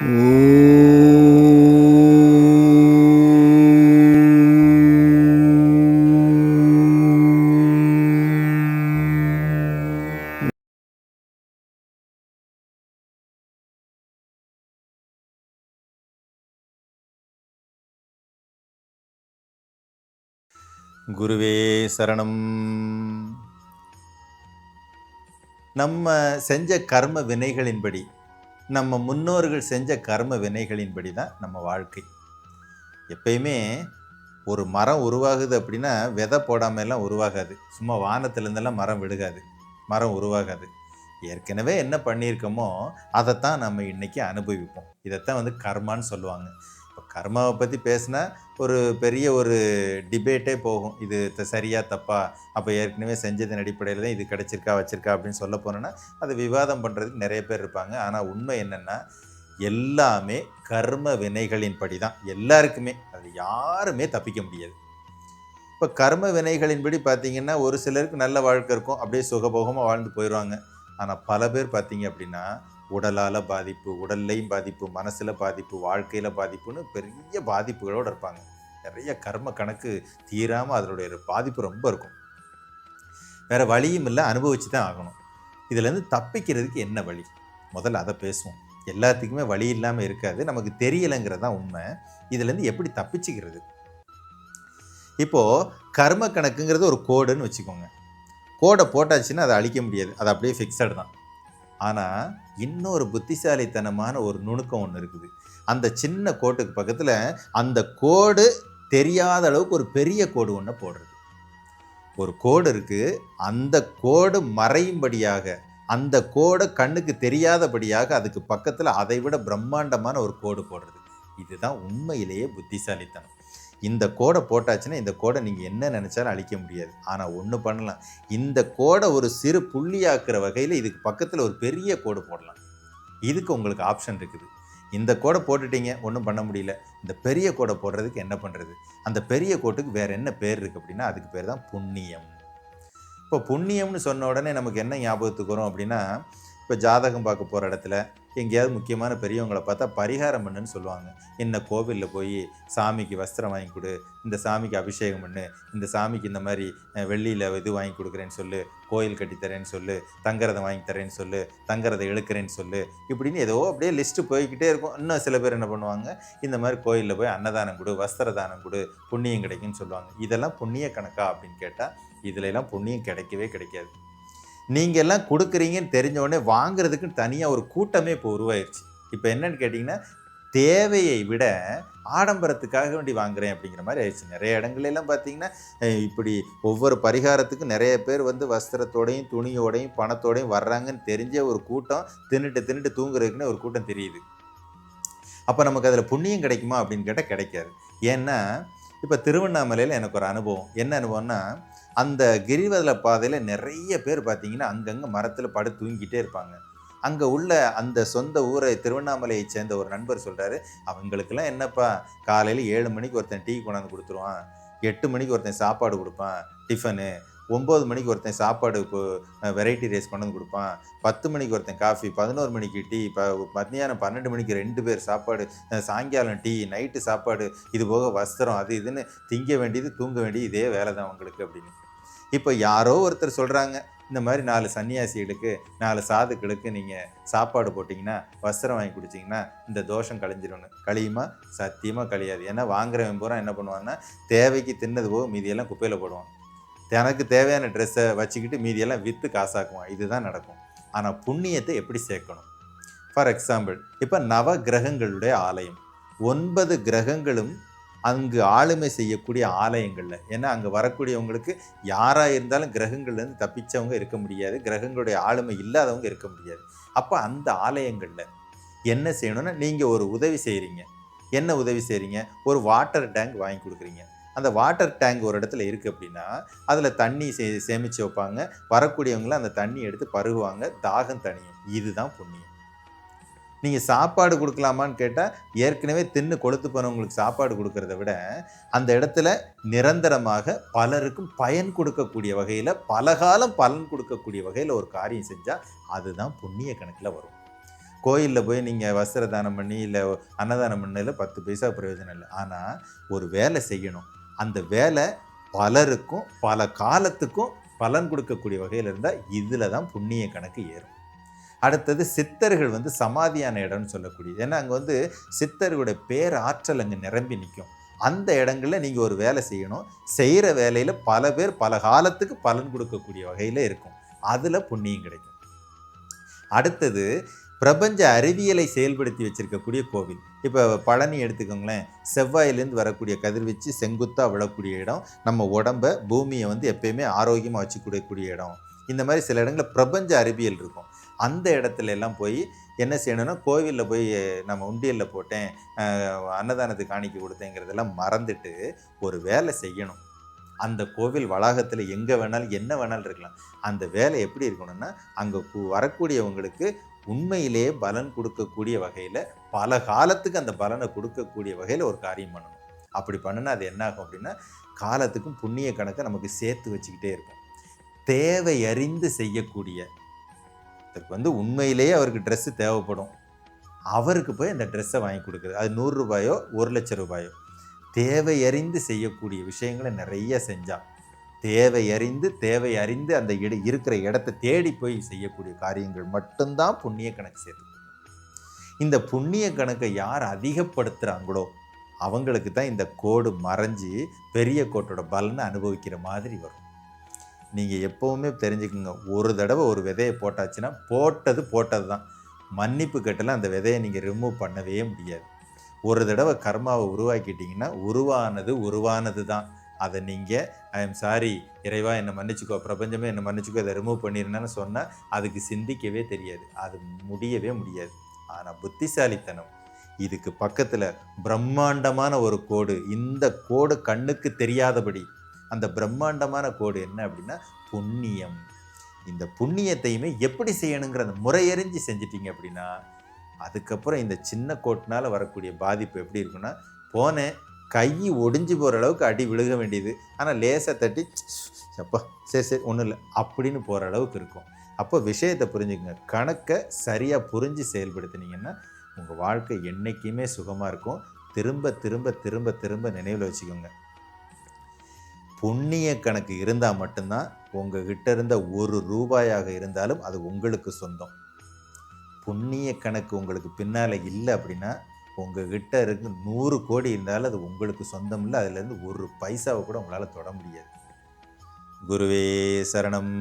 குருவே சரணம். நம்ம செஞ்ச கர்ம வினைகளின்படி நம்ம முன்னோர்கள் செஞ்ச கர்ம வினைகளின்படி தான் நம்ம வாழ்க்கை. எப்பயுமே ஒரு மரம் உருவாகுது அப்படின்னா விதை போடாம எல்லாம் உருவாகாது. சும்மா வானத்துலேருந்தெல்லாம் மரம் விழுகாது. மரம் உருவாகாது. ஏற்கனவே என்ன பண்ணியிருக்கோமோ அதைத்தான் நம்ம இன்றைக்கி அனுபவிப்போம். இதைத்தான் வந்து கர்மான்னு சொல்லுவாங்க. கர்மாவை பற்றி பேசினா ஒரு பெரிய ஒரு டிபேட்டே போகும். இது த- சரியா தப்பா? அப்போ ஏற்கனவே செஞ்சதன் அடிப்படையில் தான் இது கிடச்சிருக்கா வச்சிருக்கா அப்படின்னு சொல்ல போனோன்னா அது விவாதம் பண்ணுறதுக்கு நிறைய பேர் இருப்பாங்க. ஆனால் உண்மை என்னென்னா எல்லாமே கர்ம வினைகளின்படி தான். எல்லாருக்குமே. அது யாருமே தப்பிக்க முடியாது. இப்போ கர்ம வினைகளின்படி பார்த்திங்கன்னா ஒரு சிலருக்கு நல்ல வாழ்க்கை இருக்கும். அப்படியே சுகபோகமாக வாழ்ந்து போயிடுவாங்க. ஆனால் பல பேர் பார்த்தீங்க அப்படின்னா உடலால் பாதிப்பு உடல்லையும் பாதிப்பு மனசில் பாதிப்பு வாழ்க்கையில் பாதிப்புன்னு பெரிய பாதிப்புகளோடு இருப்பாங்க. நிறைய கர்ம கணக்கு தீராமல் அதனுடைய பாதிப்பு ரொம்ப இருக்கும். வேறு வழியும் இல்லை அனுபவிச்சு தான் ஆகணும். இதுலேருந்து தப்பிக்கிறதுக்கு என்ன வழி? முதல்ல அதை பேசுவோம். எல்லாத்துக்குமே வழி இல்லாமல் இருக்காது. நமக்கு தெரியலைங்கிறது தான் உண்மை. இதுலேருந்து எப்படி தப்பிச்சுக்கிறது? இப்போது கர்ம கணக்குங்கிறது ஒரு கோடுன்னு வச்சுக்கோங்க. கோடை போட்டாச்சுன்னா அதை அழிக்க முடியாது. அது அப்படியே ஃபிக்ஸடு தான். ஆனால் இன்னொரு புத்திசாலித்தனமான ஒரு நுணுக்கம் ஒன்று இருக்குது. அந்த சின்ன கோட்டுக்கு பக்கத்தில் அந்த கோடு தெரியாத அளவுக்கு ஒரு பெரிய கோடு ஒன்று போடுறது. ஒரு கோடு இருக்குது அந்த கோடு மறையும்படியாக அந்த கோடை கண்ணுக்கு தெரியாதபடியாக அதுக்கு பக்கத்தில் அதை விட பிரம்மாண்டமான ஒரு கோடு போடுறது. இதுதான் உண்மையிலேயே புத்திசாலித்தனம். இந்த கோடை போட்டாச்சுன்னா இந்த கோடை நீங்கள் என்ன நினச்சாலும் அழிக்க முடியாது. ஆனால் ஒன்று பண்ணலாம். இந்த கோடை ஒரு சிறு புள்ளியாக்குற வகையில் இதுக்கு பக்கத்தில் ஒரு பெரிய கோடு போடலாம். இதுக்கு உங்களுக்கு ஆப்ஷன் இருக்குது. இந்த கோடை போட்டுட்டீங்க ஒன்றும் பண்ண முடியல. இந்த பெரிய கோடை போடுறதுக்கு என்ன பண்ணுறது அந்த பெரிய கோட்டுக்கு வேறு என்ன பேர் இருக்குது அப்படின்னா அதுக்கு பேர் தான் புண்ணியம். இப்போ புண்ணியம்னு சொன்ன உடனே நமக்கு என்ன ஞாபகத்துக்கு வரும் அப்படின்னா இப்போ ஜாதகம் பார்க்க போகிற இடத்துல எங்கேயாவது முக்கியமான பெரியவங்களை பார்த்தா பரிகாரம் பண்ணுன்னு சொல்லுவாங்க. இந்த கோவிலில் போய் சாமிக்கு வஸ்திரம் வாங்கி கொடு இந்த சாமிக்கு அபிஷேகம் பண்ணு இந்த சாமிக்கு இந்த மாதிரி வெள்ளியில் இது வாங்கி கொடுக்குறேன்னு சொல்லு கோயில் கட்டித்தரேன்னு சொல்லு தங்குறதை வாங்கி தரேன்னு சொல்லு தங்குறதை எழுக்கிறேன்னு சொல்லு இப்படின்னு ஏதோ அப்படியே லிஸ்ட்டு போய்கிட்டே இருக்கும். இன்னும் சில பேர் என்ன பண்ணுவாங்க இந்த மாதிரி கோயிலில் போய் அன்னதானம் கொடு வஸ்திர தானம் கொடு புண்ணியம் கிடைக்குன்னு சொல்லுவாங்க. இதெல்லாம் புண்ணிய கணக்கா? அப்படின்னு கேட்டால் இதுல புண்ணியம் கிடைக்கவே கிடைக்காது. நீங்கள் எல்லாம் கொடுக்குறீங்கன்னு தெரிஞ்ச உடனே வாங்குறதுக்கு தனியாக ஒரு கூட்டமே இப்போ உருவாயிருச்சு. இப்போ என்னன்னு கேட்டிங்கன்னா தேவையை விட ஆடம்பரத்துக்காக வேண்டி வாங்குறேன் அப்படிங்கிற மாதிரி ஆயிடுச்சு. நிறைய இடங்கள்லாம் பார்த்தீங்கன்னா இப்படி ஒவ்வொரு பரிகாரத்துக்கும் நிறைய பேர் வந்து வஸ்திரத்தோடையும் துணியோடையும் பணத்தோடையும் வர்றாங்கன்னு தெரிஞ்ச ஒரு கூட்டம் தின்னுட்டு தின்னுட்டு தூங்குறதுக்குன்னு ஒரு கூட்டம் தெரியுது. அப்போ நமக்கு அதில் புண்ணியம் கிடைக்குமா அப்படின்னு கேட்டால் கிடைக்காது. ஏன்னா இப்போ திருவண்ணாமலையில் எனக்கு ஒரு அனுபவம். என்ன அனுபவம்னா அந்த கிரிவல பாதையில் நிறைய பேர் பார்த்தீங்கன்னா அங்கங்கே மரத்தில் படு தூங்கிட்டே இருப்பாங்க. அங்கே உள்ள அந்த சொந்த ஊரை திருவண்ணாமலையை சேர்ந்த ஒரு நண்பர் சொல்கிறாரு அவங்களுக்கெல்லாம் என்னப்பா காலையில் ஏழு மணிக்கு ஒருத்தன் டீ கொண்டாந்து கொடுத்துருவான் எட்டு மணிக்கு ஒருத்தன் சாப்பாடு கொடுப்பான் டிஃபனு ஒம்பது மணிக்கு ஒருத்தன் சாப்பாடு வெரைட்டி ரைஸ் கொண்டு வந்து கொடுப்பான் பத்து மணிக்கு ஒருத்தன் காஃபி பதினோரு மணிக்கு டீ இப்போ மத்தியானம் பன்னெண்டு மணிக்கு ரெண்டு பேர் சாப்பாடு சாயங்காலம் டீ நைட்டு சாப்பாடு இது போக வஸ்திரம் அது இதுன்னு திங்க வேண்டியது தூங்க வேண்டியது இதே வேலை தான் உங்களுக்கு அப்படின்னு. இப்போ யாரோ ஒருத்தர் சொல்கிறாங்க இந்த மாதிரி நாலு சன்னியாசிகளுக்கு நாலு சாதுக்களுக்கு நீங்கள் சாப்பாடு போட்டிங்கன்னா வஸ்திரம் வாங்கி குடிச்சிங்கன்னா இந்த தோஷம் கழிஞ்சிடணும் கழியுமா? சத்தியமாக கழியாது. ஏன்னா வாங்குறவன் பூரா என்ன பண்ணுவான்னா தேவைக்கு தின்னது போக மீதியெல்லாம் குப்பையில் போடுவான். தனக்கு தேவையான ட்ரெஸ்ஸை வச்சுக்கிட்டு மீதியெல்லாம் விற்று காசாக்குவான். இதுதான் நடக்கும். ஆனால் புண்ணியத்தை எப்படி சேர்க்கணும்? ஃபார் எக்ஸாம்பிள் இப்போ நவ கிரகங்களுடைய ஆலயம். ஒன்பது கிரகங்களும் அங்கு ஆளுமை செய்யக்கூடிய ஆலயங்களில். ஏன்னா அங்கே வரக்கூடியவங்களுக்கு யாராக இருந்தாலும் கிரகங்கள்லேருந்து தப்பிச்சவங்க இருக்க முடியாது. கிரகங்களுடைய ஆளுமை இல்லாதவங்க இருக்க முடியாது. அப்போ அந்த ஆலயங்களில் என்ன செய்யணும்னா நீங்கள் ஒரு உதவி செய்கிறீங்க என்ன உதவி செய்கிறீங்க ஒரு வாட்டர் டேங்க் வாங்கி கொடுக்குறீங்க. அந்த வாட்டர் டேங்க் ஒரு இடத்துல இருக்குது அப்படின்னா அதில் தண்ணி சே சேமித்து வைப்பாங்க. வரக்கூடியவங்களை அந்த தண்ணி எடுத்து பருகுவாங்க. தாகம் தனியும் இதுதான் புண்ணியம். நீங்கள் சாப்பாடு கொடுக்கலாமான்னு கேட்டால் ஏற்கனவே தின்னு கொளுத்து போனவங்களுக்கு சாப்பாடு கொடுக்கறத விட அந்த இடத்துல நிரந்தரமாக பலருக்கும் பயன் கொடுக்கக்கூடிய வகையில் பலகாலம் பலன் கொடுக்கக்கூடிய வகையில் ஒரு காரியம் செஞ்சால் அதுதான் புண்ணிய கணக்கில் வரும். கோயிலில் போய் நீங்கள் வஸ்திர தானம் பண்ணி இல்லை அன்னதானம் பண்ணதில் பத்து பைசா பிரயோஜனம் இல்லை. ஆனால் ஒரு வேலை செய்யணும். அந்த வேலை பலருக்கும் பல காலத்துக்கும் பலன் கொடுக்கக்கூடிய வகையில் இருந்தால் இதில் தான் புண்ணிய கணக்கு ஏறும். அடுத்தது சித்தர்கள் வந்து சமாதியான இடம்னு சொல்லக்கூடியது. ஏன்னா அங்கே வந்து சித்தர்களுடைய பேர் ஆற்றல் அங்கே நிரம்பி நிற்கும் அந்த இடங்களில் நீங்கள் ஒரு வேலை செய்யணும். செய்கிற வேலையில் பல பேர் பல காலத்துக்கு பலன் கொடுக்கக்கூடிய வகையில் இருக்கும். அதில் புண்ணியம் கிடைக்கும். அடுத்தது பிரபஞ்ச அறிவியலை செயல்படுத்தி வச்சிருக்கக்கூடிய கோவில். இப்போ பழனி எடுத்துக்கோங்களேன். செவ்வாயிலேருந்து வரக்கூடிய கதிர்வீச்சு செங்குத்தாக விழக்கூடிய இடம். நம்ம உடம்ப பூமியை வந்து எப்பயுமே ஆரோக்கியமாக வச்சுக்கூடக்கூடிய இடம். இந்த மாதிரி சில இடங்களில் பிரபஞ்ச அறிவியல் இருக்கும். அந்த இடத்துல எல்லாம் போய் என்ன செய்யணும்னா கோவிலில் போய் நம்ம உண்டியலில் போட்டேன் அஹ், அன்னதானத்துக்கு காணிக்க கொடுத்தேங்கிறதெல்லாம் மறந்துட்டு ஒரு வேலை செய்யணும். அந்த கோவில் வளாகத்தில் எங்கே வேணாலும் என்ன வேணாலும் இருக்கலாம். அந்த வேலை எப்படி இருக்கணும்னா அங்கே வரக்கூடியவங்களுக்கு உண்மையிலேயே பலன் கொடுக்கக்கூடிய வகையில் பல காலத்துக்கு அந்த பலனை கொடுக்கக்கூடிய வகையில் ஒரு காரியம் பண்ணணும். அப்படி பண்ணுனா அது என்ன ஆகும் அப்படின்னா காலத்துக்கும் புண்ணிய கணக்கை நமக்கு சேர்த்து வச்சுக்கிட்டே இருக்கும். தேவை அறிந்து செய்யக்கூடிய ஒருத்தருக்கு வந்து உண்மையிலேயே அவருக்கு ட்ரெஸ்ஸு தேவைப்படும். அவருக்கு போய் அந்த ட்ரெஸ்ஸை வாங்கி கொடுக்குறது. அது நூறு ரூபாயோ ஒரு லட்சம் ரூபாயோ. தேவை அறிந்து செய்யக்கூடிய விஷயங்களை நிறைய செஞ்சான் தேவை அறிந்து தேவை அறிந்து அந்த இட இருக்கிற இடத்த தேடி போய் செய்யக்கூடிய காரியங்கள் மட்டும்தான் புண்ணிய கணக்கு சேர்த்து இந்த புண்ணிய கணக்கை யார் அதிகப்படுத்துகிறாங்களோ அவங்களுக்கு தான் இந்த கோடு மறைஞ்சு பெரிய கோட்டோட பலனை அனுபவிக்கிற மாதிரி வரும். நீங்கள் எப்போவுமே தெரிஞ்சுக்குங்க. ஒரு தடவை ஒரு விதையை போட்டாச்சுன்னா போட்டது போட்டது தான் மன்னிப்பு கட்டில் அந்த விதையை நீங்கள் ரிமூவ் பண்ணவே முடியாது. ஒரு தடவை கர்மாவை உருவாக்கிட்டீங்கன்னா உருவானது உருவானது தான் அதை நீங்கள் ஐ எம் சாரி இறைவா என்னை மன்னிச்சுக்கோ பிரபஞ்சமே என்னை மன்னிச்சுக்கோ இதை ரிமூவ் பண்ணியிருந்தேன்னு சொன்னால் அதுக்கு சிந்திக்கவே தெரியாது. அது முடியவே முடியாது. ஆனால் புத்திசாலித்தனம். இதுக்கு பக்கத்தில் பிரம்மாண்டமான ஒரு கோடு. இந்த கோடு கண்ணுக்கு தெரியாதபடி அந்த பிரம்மாண்டமான கோடு என்ன அப்படின்னா புண்ணியம். இந்த புண்ணியத்தையுமே எப்படி செய்யணுங்கிற அந்த முறையறிஞ்சு செஞ்சிட்டிங்க அப்படின்னா அதுக்கப்புறம் இந்த சின்ன கோட்டினால் வரக்கூடிய பாதிப்பு எப்படி இருக்குன்னா போனேன் கை ஒடிஞ்சு போகிற அளவுக்கு அடி விழுக வேண்டியது. ஆனால் லேசாக தட்டி அப்பா சரி சரி ஒன்றும் இல்லை அப்படின்னு போகிற அளவுக்கு இருக்கும். அப்போ விஷயத்தை புரிஞ்சுக்கங்க. கணக்கை சரியாக புரிஞ்சு செயல்படுத்தினீங்கன்னா உங்கள் வாழ்க்கை என்றைக்குமே சுகமாக இருக்கும். திரும்ப திரும்ப திரும்ப திரும்ப நினைவில் வச்சுக்கோங்க. புண்ணிய கணக்கு இருந்தால் மட்டும்தான் உங்ககிட்ட இருந்த ஒரு ரூபாயாக இருந்தாலும் அது உங்களுக்கு சொந்தம். புண்ணிய கணக்கு உங்களுக்கு பின்னால் இல்லை அப்படின்னா உங்ககிட்ட இருக்கு நூறு கோடி இருந்தாலும் அது உங்களுக்கு சொந்தம் இல்லை அதுலேருந்து ஒரு பைசாவை கூட உங்களால் தொட முடியாது. குருவே சரணம்.